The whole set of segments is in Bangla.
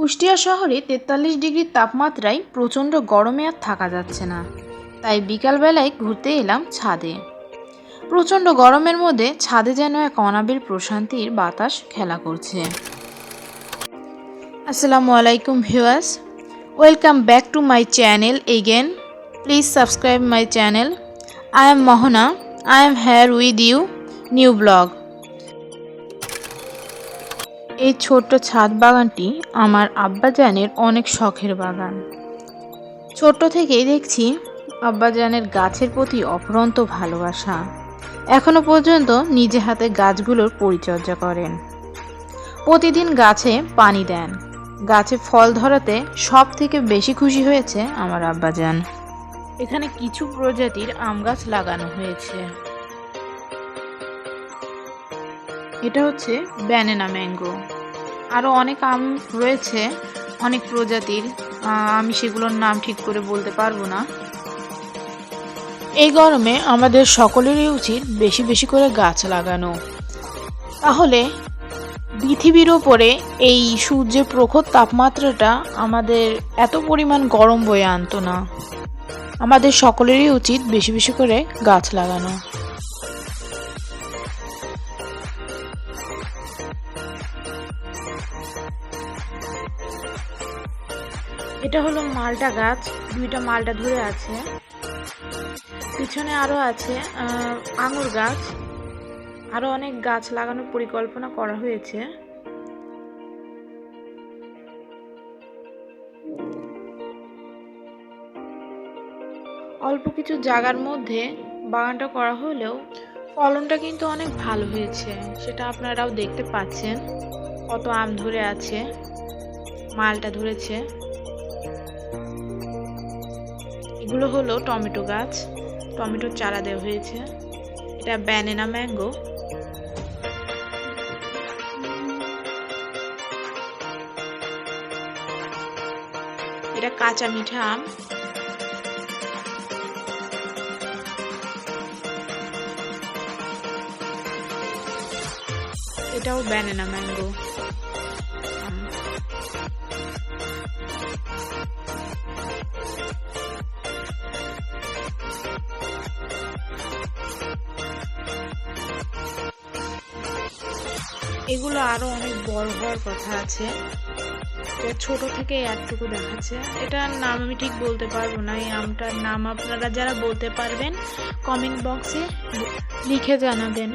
কুষ্টিয়া শহরে তেতাল্লিশ ডিগ্রি তাপমাত্রায় প্রচণ্ড গরমে আর থাকা যাচ্ছে না। তাই বিকালবেলায় ঘুরতে এলাম ছাদে। প্রচণ্ড গরমের মধ্যে ছাদে যেন এক অনাবিল প্রশান্তির বাতাস খেলা করছে। আসসালামু আলাইকুম viewers, welcome back to my channel again. Please subscribe my channel. I am Mohona, I am here with you, new blog. এই ছোট্ট ছাদ বাগানটি আমার আব্বাজানের অনেক শখের বাগান। ছোট্ট থেকেই দেখছি আব্বাজানের গাছের প্রতি অপরন্ত ভালোবাসা। এখনও পর্যন্ত নিজে হাতে গাছগুলোর পরিচর্যা করেন। প্রতিদিন গাছে পানি দেন। গাছে ফল ধরাতে সব থেকে বেশি খুশি হয়েছে আমার আব্বাজান। এখানে কিছু প্রজাতির আম গাছ লাগানো হয়েছে। এটা হচ্ছে ব্যানেনা ম্যাঙ্গো। আরও অনেক আম রয়েছে, অনেক প্রজাতির। আমি সেগুলোর নাম ঠিক করে বলতে পারব না। এই গরমে আমাদের সকলেরই উচিত বেশি বেশি করে গাছ লাগানো। তাহলে পৃথিবীর ওপরে এই সূর্যের প্রখর তাপমাত্রাটা আমাদের এত পরিমাণ গরম বয়ে আনতো না। আমাদের সকলেরই উচিত বেশি বেশি করে গাছ লাগানো। এটা হলো মালটা গাছ, দুইটা মালটা ধরে আছে। পিছনে আরও আছে আঙুর গাছ। আরও অনেক গাছ লাগানোর পরিকল্পনা করা হয়েছে। অল্প কিছু জায়গার মধ্যে বাগানটা করা হলেও ফলনটা কিন্তু অনেক ভালো হয়েছে, সেটা আপনারাও দেখতে পাচ্ছেন। কত আম ধরে আছে, মালটা ধরেছে। এগুলো হলো টমেটো গাছ, টমেটোর চারা দেওয়া হয়েছে। এটা ব্যানেনা ম্যাঙ্গো। এটা কাঁচা মিঠা আম। এটাও ব্যানেনা ম্যাঙ্গো। এগুলো আরও অনেক বড় হওয়ার কথা আছে। ছোট থেকে একটুকু দেখাচ্ছে। এটার নাম আমি ঠিক বলতে পারব না। এই আমটার নাম আপনারা যারা বলতে পারবেন কমেন্ট বক্সে লিখে জানাবেন।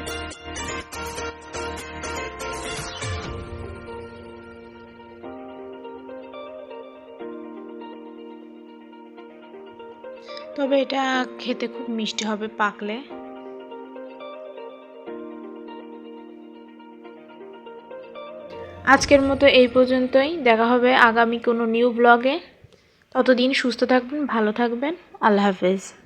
তবে এটা খেতে খুব মিষ্টি হবে, পাকলে। আজকের মতো এই পর্যন্তই। দেখা হবে আগামী কোনো নিউ ব্লগে ততদিন সুস্থ থাকবেন, ভালো থাকবেন। আল্লাহ হাফেজ।